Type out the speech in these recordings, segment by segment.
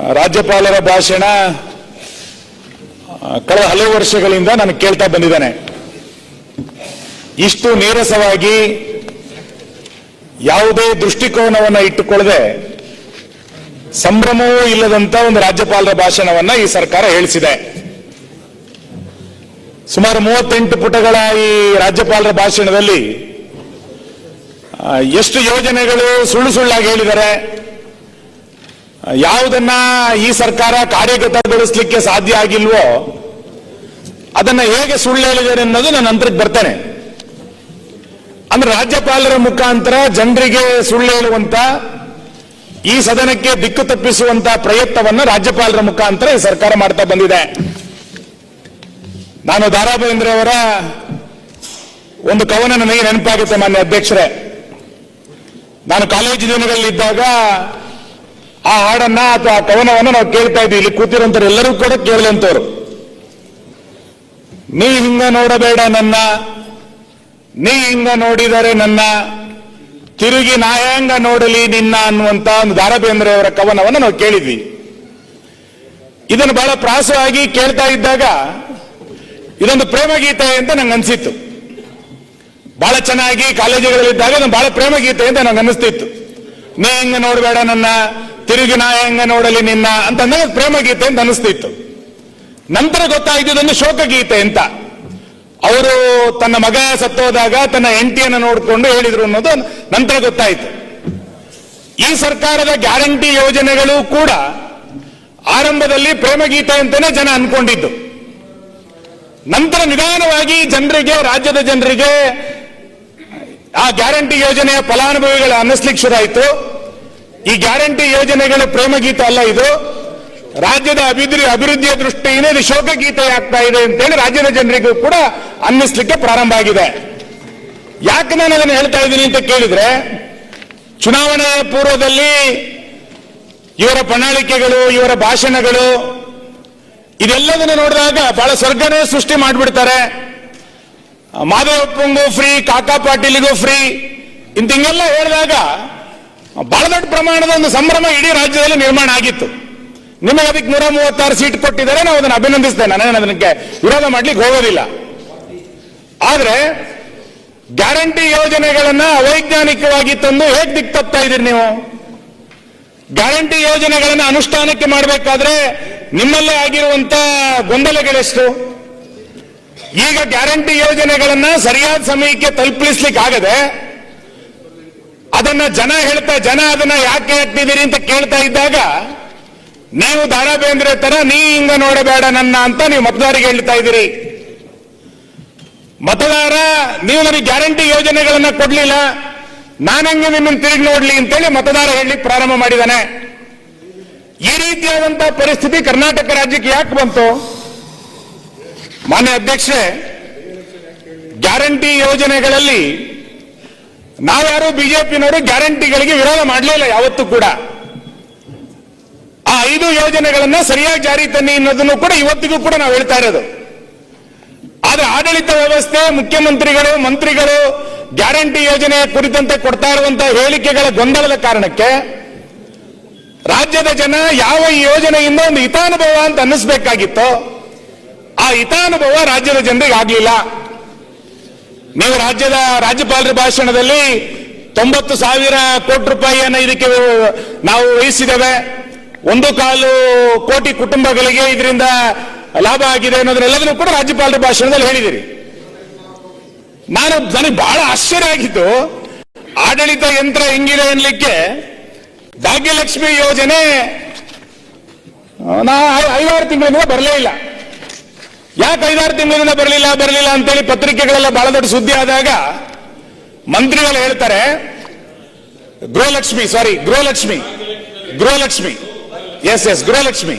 ರಾಜ್ಯಪಾಲರ ಭಾಷಣ ಕಳೆದ ಹಲವು ವರ್ಷಗಳಿಂದ ನಾನು ಕೇಳ್ತಾ ಬಂದಿದ್ದೇನೆ. ಇಷ್ಟು ನೀರಸವಾಗಿ ಯಾವುದೇ ದೃಷ್ಟಿಕೋನವನ್ನ ಇಟ್ಟುಕೊಳ್ಳದೆ ಸಂಭ್ರಮವೂ ಇಲ್ಲದಂತ ಒಂದು ರಾಜ್ಯಪಾಲರ ಭಾಷಣವನ್ನ ಈ ಸರ್ಕಾರ ಹೇಳಿಸಿದೆ. ಸುಮಾರು ಮೂವತ್ತೆಂಟು ಪುಟಗಳ ಈ ರಾಜ್ಯಪಾಲರ ಭಾಷಣದಲ್ಲಿ ಎಷ್ಟು ಯೋಜನೆಗಳು ಸುಳ್ಳು ಸುಳ್ಳಾಗಿ ಹೇಳಿದ್ದಾರೆ ಯಾವುದನ್ನ ಈ ಸರ್ಕಾರ ಕಾರ್ಯಗತಗೊಳಿಸಲಿಕ್ಕೆ ಸಾಧ್ಯ ಆಗಿಲ್ವೋ ಅದನ್ನ ಹೇಗೆ ಸುಳ್ಳು ಹೇಳಿದ್ದಾರೆ ಅನ್ನೋದು ನಾನು ನಂತರಕ್ಕೆ ಬರ್ತೇನೆ. ಅಂದ್ರೆ ರಾಜ್ಯಪಾಲರ ಮುಖಾಂತರ ಜನರಿಗೆ ಸುಳ್ಳು ಹೇಳುವಂತ, ಈ ಸದನಕ್ಕೆ ದಿಕ್ಕು ತಪ್ಪಿಸುವಂತ ಪ್ರಯತ್ನವನ್ನ ರಾಜ್ಯಪಾಲರ ಮುಖಾಂತರ ಈ ಸರ್ಕಾರ ಮಾಡ್ತಾ ಬಂದಿದೆ. ನಾನು ದಾರಾ ಅವರ ಒಂದು ಕವನ ನನಗೆ ನೆನಪಾಗುತ್ತೆ ಮಾನ್ಯ ಅಧ್ಯಕ್ಷರೇ. ನಾನು ಕಾಲೇಜು ದಿನಗಳಲ್ಲಿದ್ದಾಗ ಆ ಹಾಡನ್ನ ಅಥವಾ ಆ ಕವನವನ್ನ ನಾವು ಕೇಳ್ತಾ ಇದ್ವಿ ಇಲ್ಲಿ ಕೂತಿರೋಂಥವ್ರು ಎಲ್ಲರೂ ಕೂಡ ಕೇಳಿದಂಥವ್ರು ನೀ ಹಿಂಗ ನೋಡಬೇಡ ನನ್ನ. ನೀ ಹಿಂಗ ನೋಡಿದರೆ ನನ್ನ. ತಿರುಗಿ ನಾಯಾಂಗ ನೋಡಲಿ ನಿನ್ನ ಅನ್ನುವಂತ ಒಂದು ದಾರಬೇಂದ್ರೆ ಅವರ ಕವನವನ್ನು ನಾವು ಕೇಳಿದ್ವಿ. ಇದನ್ನು ಬಹಳ ಪ್ರಾಸವಾಗಿ ಕೇಳ್ತಾ ಇದ್ದಾಗ ಇದೊಂದು ಪ್ರೇಮ ಗೀತೆ ಅಂತ ನಂಗೆ ಅನಿಸಿತ್ತು. ಬಹಳ ಚೆನ್ನಾಗಿ ಕಾಲೇಜುಗಳಲ್ಲಿದ್ದಾಗ ಅದು ಬಹಳ ಪ್ರೇಮ ಗೀತೆ ಅಂತ ನಂಗೆ ಅನಿಸ್ತಿತ್ತು ನೀ ಹಿಂಗ ನೋಡಬೇಡ ನನ್ನ. ತಿರುಗಿ ನಾ ಹೆಂಗ ನೋಡಲಿ ನಿನ್ನ ಅಂತ ನನಗೆ ಪ್ರೇಮ ಗೀತೆ ಅಂತ ಅನಿಸ್ತಿತ್ತು. ನಂತರ ಗೊತ್ತಾಯ್ತದೊಂದು ಶೋಕ ಗೀತೆ ಅಂತ. ಅವರು ತನ್ನ ಮಗ ಸತ್ತೋದಾಗ ತನ್ನ ಹೆಂಡತಿಯನ್ನು ನೋಡಿಕೊಂಡು ಹೇಳಿದ್ರು ಅನ್ನೋದು ನಂತರ ಗೊತ್ತಾಯ್ತು. ಈ ಸರ್ಕಾರದ ಗ್ಯಾರಂಟಿ ಯೋಜನೆಗಳು ಕೂಡ ಆರಂಭದಲ್ಲಿ ಪ್ರೇಮ ಗೀತೆ ಅಂತಾನೆ ಜನ ಅನ್ಕೊಂಡಿದ್ದು. ನಂತರ ನಿಧಾನವಾಗಿ ಜನರಿಗೆ, ರಾಜ್ಯದ ಜನರಿಗೆ ಆ ಗ್ಯಾರಂಟಿ ಯೋಜನೆಯ ಫಲಾನುಭವಿಗಳು ಅನ್ನಿಸ್ಲಿಕ್ಕೆ ಶುರುವಾಯಿತು ಈ ಗ್ಯಾರಂಟಿ ಯೋಜನೆಗಳ ಪ್ರೇಮ ಗೀತೆ ಅಲ್ಲ ಇದು? ರಾಜ್ಯದ ಅಭಿವೃದ್ಧಿ ಅಭಿವೃದ್ಧಿಯ ದೃಷ್ಟಿಯಿಂದ ಇದು ಶೋಕ ಗೀತೆ ಆಗ್ತಾ ಇದೆ ಅಂತೇಳಿ ರಾಜ್ಯದ ಜನರಿಗೂ ಕೂಡ ಅನ್ನಿಸ್ಲಿಕ್ಕೆ ಪ್ರಾರಂಭ ಆಗಿದೆ. ಯಾಕೆ ನಾನು ಅದನ್ನು ಹೇಳ್ತಾ ಇದ್ದೀನಿ ಅಂತ ಕೇಳಿದ್ರೆ, ಚುನಾವಣಾ ಪೂರ್ವದಲ್ಲಿ ಇವರ ಪ್ರಣಾಳಿಕೆಗಳು, ಇವರ ಭಾಷಣಗಳು ಇದೆಲ್ಲದನ್ನು ನೋಡಿದಾಗ ಬಹಳ ಸ್ವರ್ಗನೇ ಸೃಷ್ಟಿ ಮಾಡಿಬಿಡ್ತಾರೆ. ಮಾಧವಪ್ಪಂಗೂ ಫ್ರೀ ಕಾಕಾ ಪಾಟೀಲಿಗೂ ಫ್ರೀ ಇಂತಿಂಗೆಲ್ಲ ಹೇಳಿದಾಗ ಬಹಳ ದೊಡ್ಡ ಪ್ರಮಾಣದ ಒಂದು ಸಂಭ್ರಮ ಇಡೀ ರಾಜ್ಯದಲ್ಲಿ ನಿರ್ಮಾಣ ಆಗಿತ್ತು. ನಿಮಗೆ ಅದಕ್ಕೆ ನೂರ ಮೂವತ್ತಾರು ಸೀಟ್ ಕೊಟ್ಟಿದ್ದಾರೆ, ನಾವು ಅದನ್ನು ಅಭಿನಂದಿಸ್ತೇನೆ. ನಾನು ಅದಕ್ಕೆ ವಿರೋಧ ಮಾಡ್ಲಿಕ್ಕೆ ಹೋಗೋದಿಲ್ಲ. ಆದ್ರೆ ಗ್ಯಾರಂಟಿ ಯೋಜನೆಗಳನ್ನ ಅವೈಜ್ಞಾನಿಕವಾಗಿ ತಂದು ಹೇಗೆ ದಿಕ್ ತಪ್ತಾ ಇದ್ದೀರಿ ನೀವು? ಗ್ಯಾರಂಟಿ ಯೋಜನೆಗಳನ್ನ ಅನುಷ್ಠಾನಕ್ಕೆ ಮಾಡಬೇಕಾದ್ರೆ ನಿಮ್ಮಲ್ಲೇ ಆಗಿರುವಂತ ಗೊಂದಲಗಳೆಷ್ಟು? ಈಗ ಗ್ಯಾರಂಟಿ ಯೋಜನೆಗಳನ್ನ ಸರಿಯಾದ ಸಮಯಕ್ಕೆ ತಲುಪಿಸ್ಲಿಕ್ಕೆ ಅದನ್ನ ಜನ ಹೇಳ್ತಾ, ಜನ ಅದನ್ನ ಯಾಕೆ ಹಾಕ್ತಿದ್ದೀರಿ ಅಂತ ಕೇಳ್ತಾ ಇದ್ದಾಗ, ನೀವು ದಾರಾ ಬೇಂದ್ರೆ ತರ, ನೀ ಹಿಂಗ ನೋಡಬೇಡ ನನ್ನ ಅಂತ ನೀವು ಮತದಾರರಿಗೆ ಹೇಳ್ತಾ ಇದ್ದೀರಿ. ಮತದಾರ, ನೀವು ನನಗೆ ಗ್ಯಾರಂಟಿ ಯೋಜನೆಗಳನ್ನ ಕೊಡ್ಲಿಲ್ಲ. ನಾನಂಗೆ ನಿಮ್ಮನ್ನು ತಿರುಗಿ ನೋಡ್ಲಿ ಅಂತೇಳಿ ಮತದಾರ ಹೇಳಲಿಕ್ಕೆ ಪ್ರಾರಂಭ ಮಾಡಿದಾನೆ. ಈ ರೀತಿಯಾದಂತಹ ಪರಿಸ್ಥಿತಿ ಕರ್ನಾಟಕ ರಾಜ್ಯಕ್ಕೆ ಯಾಕೆ ಬಂತು? ಮಾನ್ಯ ಅಧ್ಯಕ್ಷೆ ಗ್ಯಾರಂಟಿ ಯೋಜನೆಗಳಲ್ಲಿ ನಾವ್ಯಾರು ಬಿಜೆಪಿನವರು ಗ್ಯಾರಂಟಿಗಳಿಗೆ ವಿರೋಧ ಮಾಡಲಿಲ್ಲ ಯಾವತ್ತೂ ಕೂಡ. ಆ ಐದು ಯೋಜನೆಗಳನ್ನ ಸರಿಯಾಗಿ ಜಾರಿ ತನ್ನಿ ಅನ್ನೋದನ್ನು ಕೂಡ ಇವತ್ತಿಗೂ ಕೂಡ ನಾವು ಹೇಳ್ತಾ ಇರೋದು. ಆದ್ರೆ ಆಡಳಿತ ವ್ಯವಸ್ಥೆ, ಮುಖ್ಯಮಂತ್ರಿಗಳು, ಮಂತ್ರಿಗಳು ಗ್ಯಾರಂಟಿ ಯೋಜನೆ ಕುರಿತಂತೆ ಕೊಡ್ತಾ ಇರುವಂತಹ ಹೇಳಿಕೆಗಳ ಗೊಂದಲದ ಕಾರಣಕ್ಕೆ ರಾಜ್ಯದ ಜನ ಯಾವ ಯೋಜನೆಯಿಂದ ಒಂದು ಹಿತಾನುಭವ ಅಂತ ಅನ್ನಿಸ್ಬೇಕಾಗಿತ್ತೋ, ಆ ಹಿತಾನುಭವ ರಾಜ್ಯದ ಜನರಿಗೆ ಆಗ್ಲಿಲ್ಲ. ನೀವು ರಾಜ್ಯದ ರಾಜ್ಯಪಾಲರ ಭಾಷಣದಲ್ಲಿ ತೊಂಬತ್ತು ಸಾವಿರ ಕೋಟಿ ರೂಪಾಯಿಯನ್ನು ಇದಕ್ಕೆ ನಾವು ವಹಿಸಿದ್ದೇವೆ. ಒಂದು ಕಾಲು ಕೋಟಿ ಕುಟುಂಬಗಳಿಗೆ ಇದರಿಂದ ಲಾಭ ಆಗಿದೆ ಅನ್ನೋದನ್ನೆಲ್ಲದನ್ನು ಕೂಡ ರಾಜ್ಯಪಾಲರ ಭಾಷಣದಲ್ಲಿ ಹೇಳಿದಿರಿ. ನಾನು ನನಗೆ ಬಹಳ ಆಶ್ಚರ್ಯ ಆಗಿದ್ದು, ಆಡಳಿತ ಯಂತ್ರ ಹೆಂಗಿದೆ ಅನ್ಲಿಕ್ಕೆ ಭಾಗ್ಯಲಕ್ಷ್ಮಿ ಯೋಜನೆ, ನಾ ಐ- ಐದಾರು ತಿಂಗಳಿಂದ ಬರಲೇ ಇಲ್ಲ. ಯಾಕೆ ಐದಾರು ತಿಂಗಳಿಂದ ಬರಲಿಲ್ಲ ಬರಲಿಲ್ಲ ಅಂತೇಳಿ ಪತ್ರಿಕೆಗಳೆಲ್ಲ ಬಹಳ ದೊಡ್ಡ ಸುದ್ದಿ ಆದಾಗ ಮಂತ್ರಿಗಳು ಹೇಳ್ತಾರೆ, Gruhalakshmi sorry Gruhalakshmi Gruhalakshmi yes yes Gruhalakshmi,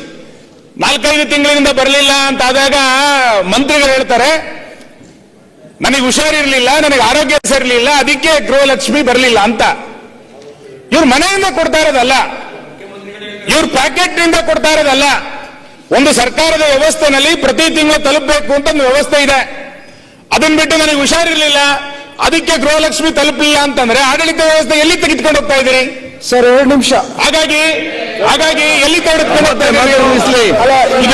ನಾಲ್ಕೈದು ತಿಂಗಳಿಂದ ಬರಲಿಲ್ಲ ಅಂತ ಆದಾಗ ಮಂತ್ರಿಗಳು ಹೇಳ್ತಾರೆ, ನನಗೆ ಹುಷಾರಿರ್ಲಿಲ್ಲ, ನನಗೆ ಆರೋಗ್ಯ ಸರಿಲಿಲ್ಲ ಅದಕ್ಕೆ ಗೃಹಲಕ್ಷ್ಮಿ ಬರಲಿಲ್ಲ ಅಂತ. ಇವ್ರು ಮನೆಯಿಂದ ಕೊಡ್ತಾ ಇರೋದಲ್ಲ, ಇವ್ರು ಪ್ಯಾಕೆಟ್ನಿಂದ ಕೊಡ್ತಾ ಇರೋದಲ್ಲ ಒಂದು ಸರ್ಕಾರದ ವ್ಯವಸ್ಥೆನಲ್ಲಿ ಪ್ರತಿ ತಿಂಗಳು ತಲುಪಬೇಕು ಅಂತ ಒಂದು ವ್ಯವಸ್ಥೆ ಇದೆ ಅದನ್ನ ಬಿಟ್ಟು ನನಗೆ ಹುಷಾರಿರ್ಲಿಲ್ಲ ಅದಕ್ಕೆ ಗೃಹಲಕ್ಷ್ಮಿ ತಲುಪಲಿಲ್ಲ ಅಂತಂದ್ರೆ ಆಡಳಿತ ವ್ಯವಸ್ಥೆ ಎಲ್ಲಿ ತೆಗೆದುಕೊಂಡು ಹೋಗ್ತಾ ಇದ್ದೀರಿ ಸರ್ ಎರಡು ನಿಮಿಷ ಹಾಗಾಗಿ ಹಾಗಾಗಿ ಎಲ್ಲಿ ತೆಗೆದುಕೊಂಡು ಈಗ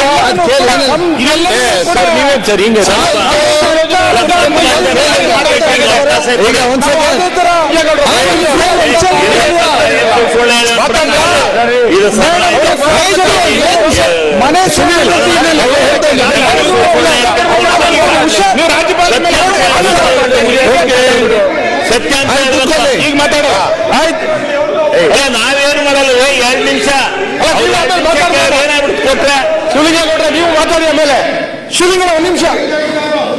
ಇದು ಮನೆ ಸುನಿಲ್ ನೀವು ರಾಜ್ಯಪಾಲ ಮೇಲೆ ಸತ್ಯ ಅಂತ ಹೇಳ್ಬೇಕು. ಈಗ ಮಾತಾಡೋ ನಾವೇನು ಮಾಡಲ್ಲ ಎರಡು ನಿಮಿಷ. ಕೊಟ್ರೆ? ಶಿವಲಿಂಗೇಗೌಡ್ರೆ ನೀವು ಮಾತಾಡಿ ಆಮೇಲೆ. ಶಿವಲಿಂಗನ ಒಂದು ನಿಮಿಷ.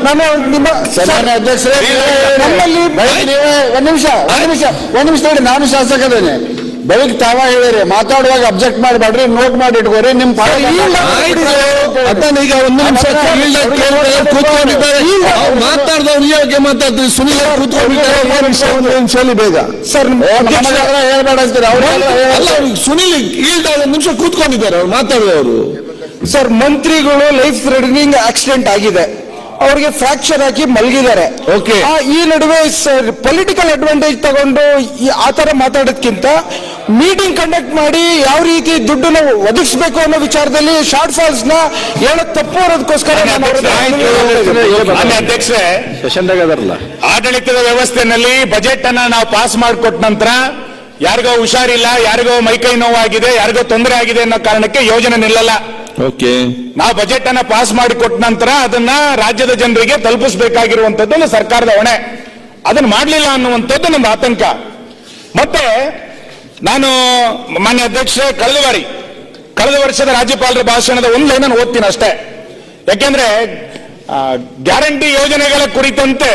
ನಾನು ನಿಮ್ಮ ಸನ್ಮಾನ್ಯ ಅಧ್ಯಕ್ಷರೇ ನಮ್ಮಲ್ಲಿ ಒಂದ್ ನಿಮಿಷ ಒಂದ್ ನಿಮಿಷ ಒಂದ್ ನಿಮಿಷ ನೋಡಿ ನಾನು ಶಾಸಕದೇನೆ ಬೆಳಿಗ್ಗೆ ತಾವ ಹೇಳಿರಿ ಮಾತಾಡುವಾಗ ಅಬ್ಜೆಕ್ಟ್ ಮಾಡಬೇಡ್ರಿ ನೋಟ್ ಮಾಡಿ ಇಟ್ಕೋರಿ ನಿಮ್ ಈಗ ಒಂದು ನಿಮಿಷ ಮಾತಾಡ್ದವ್ರು ಇವಾಗ ಮಾತಾಡ್ತೀವಿ ಸುನಿಲ್ ಕೂತ್ಕೊಂಡಿದ್ದಾರೆ. ಒಂದು ನಿಮಿಷ ಒಂದು ನಿಮಿಷ ಬೇಗ. ಸರ್ ಹೇಳ್ಬೇಡ ಅಂತೀರಿ? ಅವ್ರು ಅವ್ರಿಗೆ ಸುನಿಲ್ ಈಲ್ಡ್ ಒಂದು ನಿಮಿಷ ಕೂತ್ಕೊಂಡಿದ್ದಾರೆ ಅವ್ರು ಮಾತಾಡಿದವರು ಸರ್ ಮಂತ್ರಿಗಳು ಲೈಫ್ ಥ್ರೆಟನಿಂಗ್ ಆಕ್ಸಿಡೆಂಟ್ ಆಗಿದೆ. ಅವ್ರಿಗೆ ಫ್ರಾಕ್ಚರ್ ಹಾಕಿ ಮಲಗಿದ್ದಾರೆ. ಈ ನಡುವೆ ಸರ್ ಪೊಲಿಟಿಕಲ್ ಅಡ್ವಾಂಟೇಜ್ ತಗೊಂಡು ಈ- ಆ ತರ ಮಾತಾಡೋದಕ್ಕಿಂತ ಮೀಟಿಂಗ್ ಕಂಡಕ್ಟ್ ಮಾಡಿ ಯಾವ ರೀತಿ ದುಡ್ಡನ್ನ ಒದಗಿಸಬೇಕು ಅನ್ನೋ ವಿಚಾರದಲ್ಲಿ ಶಾರ್ಟ್ ಫಾಲ್ಸ್ನ ಹೇಳ ತಪ್ಪು ಅನ್ನೋದಕ್ಕೋಸ್ಕರ ಅಧ್ಯಕ್ಷರೇ ಆಡಳಿತದ ವ್ಯವಸ್ಥೆನಲ್ಲಿ ಬಜೆಟ್ ಅನ್ನ ನಾವು ಪಾಸ್ ಮಾಡಿಕೊಟ್ಟ ನಂತರ ಯಾರಿಗೋ ಹುಷಾರಿಲ್ಲ ಯಾರಿಗೋ ಮೈಕೈ ನೋವಾಗಿದೆ ಯಾರಿಗೋ ತೊಂದರೆ ಆಗಿದೆ ಅನ್ನೋ ಕಾರಣಕ್ಕೆ ಯೋಜನೆ ನಿಲ್ಲಲ್ಲ. ಓಕೆ. ನಾವು ಬಜೆಟ್ ಅನ್ನ ಪಾಸ್ ಮಾಡಿಕೊಟ್ಟ ನಂತರ ಅದನ್ನ ರಾಜ್ಯದ ಜನರಿಗೆ ತಲುಪಿಸಬೇಕಾಗಿರುವಂತದ್ದು ಸರ್ಕಾರದ ಹೊಣೆ. ಅದನ್ನ ಮಾಡಲಿಲ್ಲ ಅನ್ನುವಂಥದ್ದು ನಮ್ಮ ಆತಂಕ. ಮತ್ತೆ ನಾನು ಮಾನ್ಯ ಅಧ್ಯಕ್ಷ ಕಳೆದ ಬಾರಿ, ಕಳೆದ ವರ್ಷದ ರಾಜ್ಯಪಾಲರ ಭಾಷಣದ ಒಂದು ನಾನು ಓದ್ತೀನಿ ಅಷ್ಟೇ. ಯಾಕೆಂದ್ರೆ ಗ್ಯಾರಂಟಿ ಯೋಜನೆಗಳ ಕುರಿತಂತೆ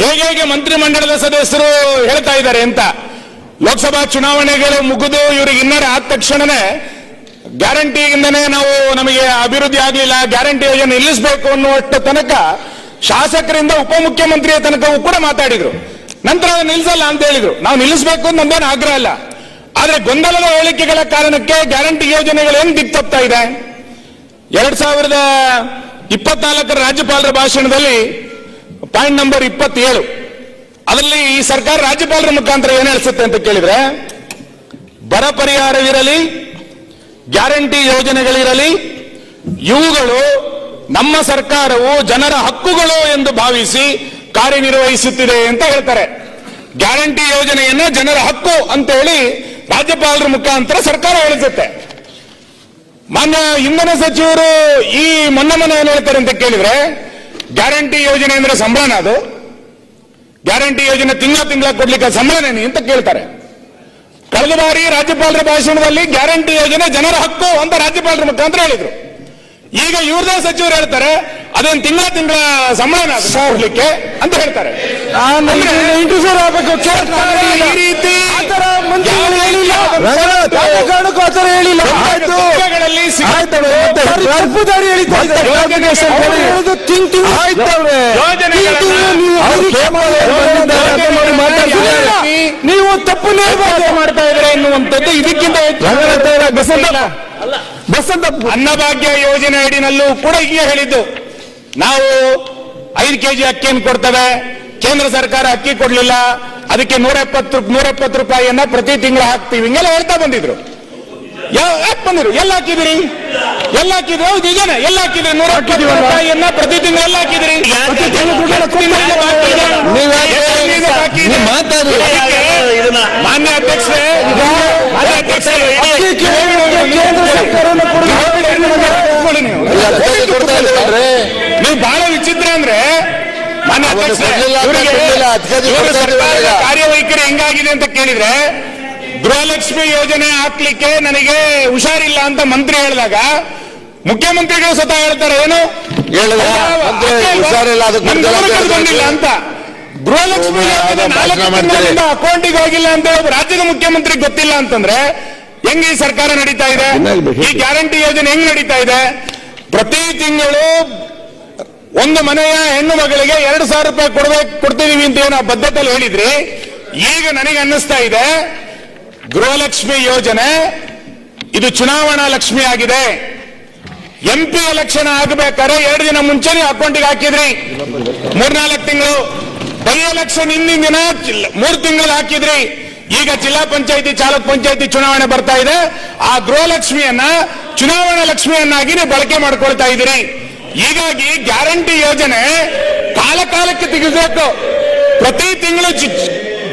ಹೇಗೆ ಹೇಗೆ ಮಂತ್ರಿಮಂಡಲದ ಸದಸ್ಯರು ಹೇಳ್ತಾ ಇದ್ದಾರೆ ಅಂತ, ಲೋಕಸಭಾ ಚುನಾವಣೆಗಳು ಮುಗಿದು ಇವ್ರಿಗೆ ಇನ್ನರ ಆದ ತಕ್ಷಣನೇ ಗ್ಯಾರಂಟಿಯಿಂದನೇ ನಾವು ನಮಗೆ ಅಭಿವೃದ್ಧಿ ಆಗಲಿಲ್ಲ, ಗ್ಯಾರಂಟಿ ಯೋಜನೆ ನಿಲ್ಲಿಸಬೇಕು ಅನ್ನುವಷ್ಟು ತನಕ ಶಾಸಕರಿಂದ ಉಪಮುಖ್ಯಮಂತ್ರಿಯ ತನಕವೂ ಕೂಡ ಮಾತಾಡಿದ್ರು. ನಂತರ ಅದು ನಿಲ್ಲಿಸಲ್ಲ ಅಂತ ಹೇಳಿದ್ರು. ನಾವು ನಿಲ್ಲಿಸಬೇಕು ಅಂತ ನಮ್ದೇನು ಆಗ್ರಹ ಇಲ್ಲ. ಆದರೆ ಗೊಂದಲದ ಹೇಳಿಕೆಗಳ ಕಾರಣಕ್ಕೆ ಗ್ಯಾರಂಟಿ ಯೋಜನೆಗಳು ಏನು ದಿಕ್ತಪ್ತಾ ಇದೆ? ಎರಡ್ ಸಾವಿರದ ಇಪ್ಪತ್ನಾಲ್ಕರ ರಾಜ್ಯಪಾಲರ ಭಾಷಣದಲ್ಲಿ ಪಾಯಿಂಟ್ ನಂಬರ್ ಇಪ್ಪತ್ತೇಳು. ಅದರಲ್ಲಿ ಈ ಸರ್ಕಾರ ರಾಜ್ಯಪಾಲರ ಮುಖಾಂತರ ಏನು ಹೇಳಿಸುತ್ತೆ ಅಂತ ಕೇಳಿದ್ರೆ, ಬರ ಪರಿಹಾರವಿರಲಿ, ಗ್ಯಾರಂಟಿ ಯೋಜನೆಗಳಿರಲಿ, ಇವುಗಳು ನಮ್ಮ ಸರ್ಕಾರವು ಜನರ ಹಕ್ಕುಗಳು ಎಂದು ಭಾವಿಸಿ ಕಾರ್ಯನಿರ್ವಹಿಸುತ್ತಿದೆ ಅಂತ ಹೇಳ್ತಾರೆ. ಗ್ಯಾರಂಟಿ ಯೋಜನೆಯನ್ನ ಜನರ ಹಕ್ಕು ಅಂತ ಹೇಳಿ ರಾಜ್ಯಪಾಲರ ಮುಖಾಂತರ ಸರ್ಕಾರ ಹೇಳಿಸುತ್ತೆ. ಮಾನ್ಯ ಇಂಧನ ಸಚಿವರು ಈ ಮೊನ್ನೆ ಏನ್ ಹೇಳ್ತಾರೆ ಅಂತ ಕೇಳಿದ್ರೆ, ಗ್ಯಾರಂಟಿ ಯೋಜನೆ ಅಂದ್ರೆ ಸಂಬಳನ ಅದು. ಗ್ಯಾರಂಟಿ ಯೋಜನೆ ತಿಂಗಳ ತಿಂಗಳ ಕೊಡ್ಲಿಕ್ಕೆ ಸಂಬಳನೇನಿ ಅಂತ ಕೇಳ್ತಾರೆ. ಕಳೆದ ಬಾರಿ ರಾಜ್ಯಪಾಲರ ಭಾಷಣದಲ್ಲಿ ಗ್ಯಾರಂಟಿ ಯೋಜನೆ ಜನರ ಹಕ್ಕು ಅಂತ ರಾಜ್ಯಪಾಲರ ಮುಖಾಂತರ ಹೇಳಿದ್ರು. ಈಗ ಇವ್ರದೇ ಸಚಿವರು ಹೇಳ್ತಾರೆ ಅದೊಂದು ತಿಂಗಳ ತಿಂಗಳ ಸಂಬಳನ ಹೋಗ್ಲಿಕ್ಕೆ ಅಂತ ಹೇಳ್ತಾರೆ. ಈ ರೀತಿ ನೀವು ತಪ್ಪು ಮಾಡ್ತಾ ಇದ್ರೆ ಎನ್ನುವಂಥದ್ದು ಇದಕ್ಕಿಂತ ಬಸಂತ ಅನ್ನಭಾಗ್ಯ ಯೋಜನೆ ಅಡಿನಲ್ಲೂ ಕೂಡ ಹೀಗೆ ಹೇಳಿದ್ದು. ನಾವು ಐದು ಕೆಜಿ ಅಕ್ಕಿಯನ್ನು ಕೊಡ್ತೇವೆ. ಕೇಂದ್ರ ಸರ್ಕಾರ ಅಕ್ಕಿ ಕೊಡ್ಲಿಲ್ಲ. ಅದಕ್ಕೆ ನೂರ ಎಪ್ಪತ್ತು ನೂರ ಎಪ್ಪತ್ತು ರೂಪಾಯಿಯನ್ನ ಪ್ರತಿ ತಿಂಗಳು ಹಾಕ್ತೀವಿ. ಹಿಂಗೆಲ್ಲ ಹೇಳ್ತಾ ಬಂದಿದ್ರು. ಯಾವ- ಯಾಕ್ ಬಂದಿರು ಎಲ್ಲ ಹಾಕಿದಿರಿ ಎಲ್ಲ ಹಾಕಿದಿರು ಹೌದು ಈಗೇನೆ ಎಲ್ಲ ಹಾಕಿದ್ರಿ ನೂರ ರೂಪಾಯಿಯನ್ನ ಪ್ರತಿ ತಿಂಗಳು ಎಲ್ಲ ಹಾಕಿದ್ರಿ ಮಾನ್ಯ ಅಧ್ಯಕ್ಷರೇ ನೀವು. ಬಹಳ ವಿಚಿತ್ರ ಅಂದ್ರೆ ಮಾನ್ಯ ಅಧ್ಯಕ್ಷರೇ, ಕಾರ್ಯವೈಖರಿ ಹೆಂಗಾಗಿದೆ ಅಂತ ಕೇಳಿದ್ರೆ ಗೃಹಲಕ್ಷ್ಮಿ ಯೋಜನೆ ಹಾಕ್ಲಿಕ್ಕೆ ನನಗೆ ಹುಷಾರಿಲ್ಲ ಅಂತ ಮಂತ್ರಿ ಹೇಳಿದಾಗ ಮುಖ್ಯಮಂತ್ರಿಗಳು ಸ್ವತಃ ಹೇಳ್ತಾರೆ ಏನು? ಬಂದಿಲ್ಲ ಅಂತ. ಗೃಹಲಕ್ಷ್ಮಿ ಅಕೌಂಟಿಗೆ ಹೋಗಿಲ್ಲ ಅಂತ ರಾಜ್ಯದ ಮುಖ್ಯಮಂತ್ರಿ ಗೊತ್ತಿಲ್ಲ ಅಂತಂದ್ರೆ ಹೆಂಗ್ ಈ ಸರ್ಕಾರ ನಡೀತಾ ಇದೆ? ಈ ಗ್ಯಾರಂಟಿ ಯೋಜನೆ ಹೆಂಗ್ ನಡೀತಾ ಇದೆ? ಪ್ರತಿ ತಿಂಗಳು ಒಂದು ಮನೆಯ ಹೆಣ್ಣು ಮಗಳಿಗೆ ಎರಡು ಸಾವಿರ ರೂಪಾಯಿ ಕೊಡ್ಬೇಕು ಕೊಡ್ತೀವಿ ಅಂತ ಏನೋ ಬದ್ಧತೆಯಲ್ಲಿ ಹೇಳಿದ್ರಿ. ಈಗ ನನಗೆ ಅನ್ನಿಸ್ತಾ ಇದೆ ಗೃಹಲಕ್ಷ್ಮಿ ಯೋಜನೆ ಇದು ಚುನಾವಣಾ ಲಕ್ಷ್ಮಿ ಆಗಿದೆ. ಎಂಪಿ ಎಲೆಕ್ಷನ್ ಆಗಬೇಕಾದ್ರೆ ಎರಡು ದಿನ ಮುಂಚೆನೆ ಅಕೌಂಟಿಗೆ ಹಾಕಿದ್ರಿ. ಮೂರ್ನಾಲ್ಕು ತಿಂಗಳು. ಬೈ ಎಲೆಕ್ಷನ್ ಹಿಂದಿನ ದಿನ ಮೂರು ತಿಂಗಳು ಹಾಕಿದ್ರಿ. ಈಗ ಜಿಲ್ಲಾ ಪಂಚಾಯತಿ ಚಾಲಕ ಪಂಚಾಯತಿ ಚುನಾವಣೆ ಬರ್ತಾ ಇದೆ. ಆ ಗೃಹಲಕ್ಷ್ಮಿಯನ್ನ ಚುನಾವಣಾ ಲಕ್ಷ್ಮಿಯನ್ನಾಗಿ ನೀವು ಬಳಕೆ ಮಾಡ್ಕೊಳ್ತಾ ಇದ್ದೀರಿ. ಹೀಗಾಗಿ ಗ್ಯಾರಂಟಿ ಯೋಜನೆ ಕಾಲ ಕಾಲಕ್ಕೆ ಪ್ರತಿ ತಿಂಗಳು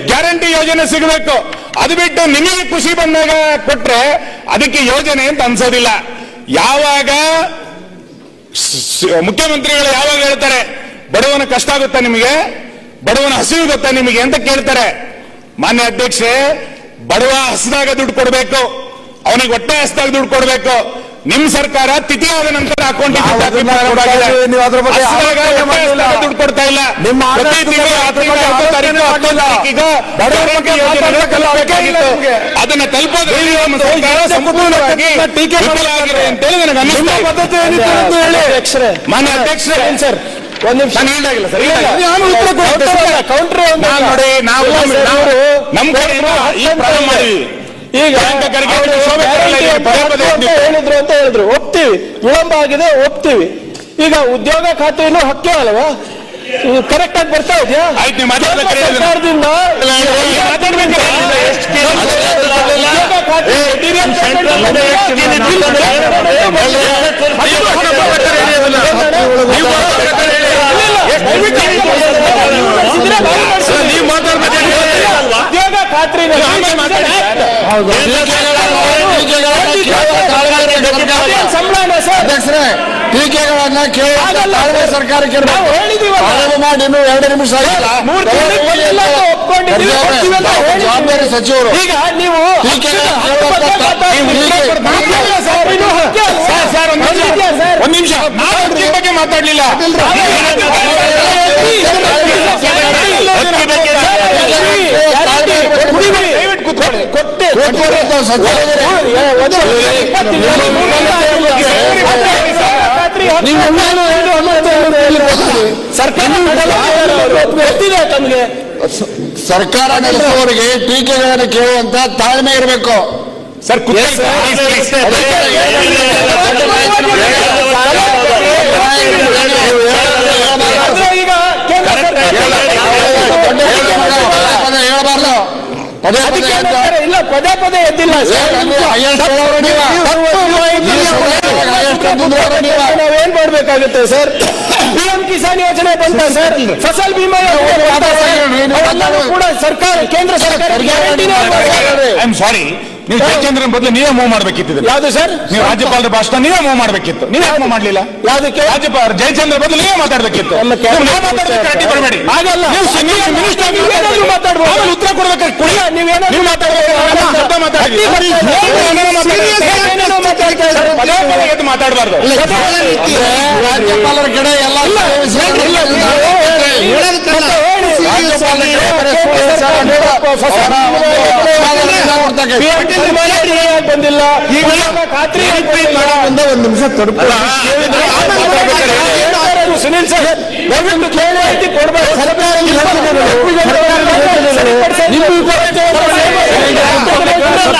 ಗ್ಯಾರಂಟಿ ಯೋಜನೆ ಸಿಗಬೇಕು. ಅದು ಬಿಟ್ಟು ನಿಮಗೆ ಖುಷಿ ಬಂದಾಗ ಕೊಟ್ರೆ ಅದಕ್ಕೆ ಯೋಜನೆ ಅಂತ ಅನ್ಸೋದಿಲ್ಲ. ಯಾವಾಗ ಮುಖ್ಯಮಂತ್ರಿಗಳು ಯಾವಾಗ ಹೇಳ್ತಾರೆ, ಬಡವನ ಕಷ್ಟ ಆಗುತ್ತಾ ನಿಮಗೆ? ಬಡವನ ಹಸಿವು ಗೊತ್ತಾ ನಿಮಗೆ ಅಂತ ಕೇಳ್ತಾರೆ. ಮಾನ್ಯ ಅಧ್ಯಕ್ಷೆ ಬಡವ ಹಸಿದಾಗ ದುಡ್ಡು ಕೊಡಬೇಕು, ಅವನಿಗೆ ಹೊಟ್ಟೆ ಹಸಿದಾಗ ದುಡ್ಡು ಕೊಡಬೇಕು. ನಿಮ್ ಸರ್ಕಾರ ತಿಥಿ ಆದ ನಂತರ ಅಕೌಂಟ್. ದುಡ್ಡು ಕೊಡ್ತಾ ಇಲ್ಲ. ನಿಮ್ಮ. ಅದನ್ನ ಅಧ್ಯಕ್ಷರೇ. ಮಾನ್ಯ ಅಧ್ಯಕ್ಷರೇ. ಸರ್ ಒಂದ್ ನಿಮಿಷ. ನಾನು ಹೇಳಿದಾಗಿಲ್ಲ ಸರ್ ಇಲ್ಲ, ಇಲ್ಲ. ನಾನು ಉತ್ತರ ಕೊಡ್ತೇನೆ ಸರ್. ಕೌಂಟ್ರ್ ಒಂದು ನೋಡಿ ನಾವು ನಮ್ಮ ಕಡೆಯಿಂದ ಈ ಪ್ರಾಬ್ಲಮ್ ಪ್ರಾರಂಭ ಮಾಡಿದ್ವಿ. ಈಗ ಹೇಳಿದ್ರು ಅಂತ ಹೇಳಿದ್ರು. ಒಪ್ತೀವಿ. ವಿಳಂಬ ಆಗಿದೆ ಒಪ್ತೀವಿ. ಈಗ ಉದ್ಯೋಗ ಖಾತೆಯನ್ನು ಹಕ್ಕೇ ಅಲ್ವಾ? ಕರೆಕ್ಟ್ ಆಗಿ ಬರ್ತಾ ಇದೆಯಾ. ಸರ್ಕಾರದಿಂದ? ಉದ್ಯೋಗ ಖಾತ್ರಿ ಅಧ್ಯಕ್ಷರೇ ಟೀಕೆಗಳನ್ನ ಕೇಳಿ ಆಗಲ್ಲ. ತಾಳ್ಮೆ ಸರ್ಕಾರಕ್ಕೆ. ನಾವು ಮಾಡಿ ಇನ್ನು ಎರಡು ನಿಮಿಷ ಜವಾಬ್ದಾರಿ ಸಚಿವರು. ನೀವು ಬಂದಿಲ್ಲ ಅಂತ ಒಪ್ಕೊಂಡಿದ್ದೀವಿ, ಬಗ್ಗೆ ಅವರೇ, ಕೊಡ್ತೀವಿ ಅಂತ ನಾವು ಹೇಳಿದ್ದೀವಿ. ಜವಾಬ್ದಾರಿ ಸಚಿವರು ಈಗ ನೀವು ಟೀಕೆಗಳ ಹಕ್ಕಿನ ಹಕ್ಕು ಬಗ್ಗೆ ಮಾತಾಡ್ತೀವಿ. ನೀವು ಟೀಕೆ- ಮಾತಾಡಿಲ್ಲ ಸರ್, ಇದು ಹಕ್ಕೇ ಅಲ್ವಾ? ಸರ್, ಸರ್, ಒಂದ್ ನಿಮಿಷ. ಬಂದಿದ್ಯಾ ಸರ್? ಒಂದ್ ನಿಮಿಷ ನಾವು ಅಕ್ಕಿ ಬಗ್ಗೆ ಮಾತಾಡ್ಲಿಲ್ಲ ದಯವಿಟ್ಟು ಕೂತ್ಕೊಳ್ಳಿ. ಕೊಟ್ಟೆ ಕೂತ್ಕೊಳ್ಳಿ ಅಂತ ಸಚಿವರಿದ್ದಾರೆ. ಸರ್ಕಾರ ಗೊತ್ತಿದೆ ಸರ್ಕಾರ ನಡೆಸುವವರಿಗೆ ಟೀಕೆಗಳನ್ನು ಕೇಳುವಂತ ತಾಳ್ಮೆ ಇರಬೇಕು ಸರ್ ಹೇಳಬಾರ್ದು ಪದೇ ಪದೇ ಪದೇ ಪದೇ ಎದ್ದಿಲ್ಲ. ನಾವೇನ್ ಮಾಡ್ಬೇಕಾಗುತ್ತೆ ಸರ್? ಪಿಎಂ ಕಿಸಾನ್ ಯೋಜನೆ ಬಂತ ಸರ್ ಫಸಲ್ ಬಿಮಾ ಯೋಜನೆ ಕೂಡ ಸರ್ಕಾರ ಕೇಂದ್ರ ಸರ್ಕಾರ ಐ ಆಮ್ ಸಾರಿ ನೀವು ಜಯಚಂದ್ರನ್ ಬದಲು ನೀವೇ ಮೂವ್ ಮಾಡ್ಬೇಕಿತ್ತು ಯಾವ್ದು ಸರ್ ನೀವು ರಾಜ್ಯಪಾಲರ ಭಾಷಣ ನೀವೇ ಮೂವ್ ಮಾಡ್ಬೇಕಿತ್ತು ನೀವೇ ಮೂವ್ ಮಾಡ್ಲಿಲ್ಲ ಯಾವ್ದಕ್ಕೆ ರಾಜ್ಯಪಾಲ ಜಯಚಂದ್ರ ಬದಲು ನೀವೇ ಮಾತಾಡ್ಬೇಕಿತ್ತು ಆಗಲ್ಲ. ನೀವು ಮಾತಾಡ್ಬೋದು. ಉತ್ತರ ಕೊಡ್ಬೇಕು ಕುಡಿಯ ನೀವು ಮಾತಾಡ್ಬೇಕು ಮಾತಾಡಬಾರ್ದು ರಾಜ್ಯಪಾಲರ ಕಡೆ ಎಲ್ಲ ಬಂದಿಲ್ಲ. ಖಾತ್ರಿ ಒಂದು ನಿಮಿಷ ತಡುಪ ಸುನಿಲ್ ಸರ್ ಕೇಳಿ. ಕೊಡ್ಬೇಕು. ಸರ್ಕಾರ ಅಂತ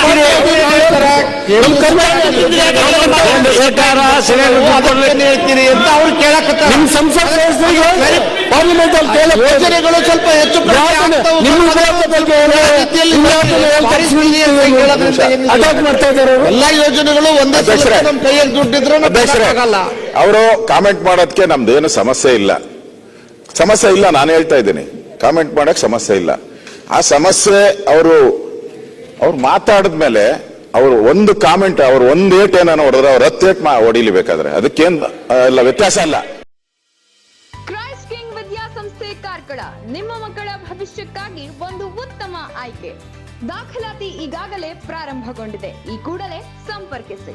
ಅವ್ರು ಕೇಳಕತ್ತ ನಿಮ್ ಸಂಸತ್ ಸದಸ್ಯರಿಗೆ ಪಾರ್ಲಿಮೆಂಟ್ ಅಲ್ಲಿ ಕೇಳ ಯೋಜನೆಗಳು ಸ್ವಲ್ಪ ಹೆಚ್ಚು ನಿಮ್ಮ ಅಟ್ಯಾಕ್ ಮಾಡ್ತಾ ಇದ್ದಾರೆ ಎಲ್ಲಾ ಯೋಜನೆಗಳು ಒಂದೇ ನಮ್ಮ ಕೈಯಲ್ಲಿ ದುಡ್ಡಿದ್ರು ಆಗಲ್ಲ. ಅವರು ಕಾಮೆಂಟ್ ಮಾಡೋದಕ್ಕೆ ನಮ್ದೇನು ಸಮಸ್ಯೆ ಇಲ್ಲ. ಸಮಸ್ಯೆ ಇಲ್ಲ ನಾನು ಹೇಳ್ತಾ ಇದ್ದೀನಿ. ಕಾಮೆಂಟ್ ಮಾಡಕ್ ಸಮಸ್ಯೆ ಇಲ್ಲ. ಆ ಸಮಸ್ಯೆ ಅವರು ಅವ್ರು ಮಾತಾಡಿದ್ಮೇಲೆ ಅವರು ಒಂದು ಕಾಮೆಂಟ್ ಅವ್ರು ಒಂದ್ ಏಟ್ ಏನೋ ಹೊಡೆದ್ರೆ ಅವ್ರು ಹತ್ತು ಏಟ್ ಹೊಡಿಲಿ ಬೇಕಾದ್ರೆ ಅದಕ್ಕೇನ್ ಎಲ್ಲ ವ್ಯತ್ಯಾಸ ಅಲ್ಲ ಕ್ರೈಸ್ಟ್ ಕಿಂಗ್ ವಿದ್ಯಾಸಂಸ್ಥೆ ಕಾರ್ಕಳ. ನಿಮ್ಮ ಮಕ್ಕಳ ಭವಿಷ್ಯಕ್ಕಾಗಿ ಒಂದು ಉತ್ತಮ ಆಯ್ಕೆ. ದಾಖಲಾತಿ ಈಗಾಗಲೇ ಪ್ರಾರಂಭಗೊಂಡಿದೆ. ಈ ಕೂಡಲೇ ಸಂಪರ್ಕಿಸಿ.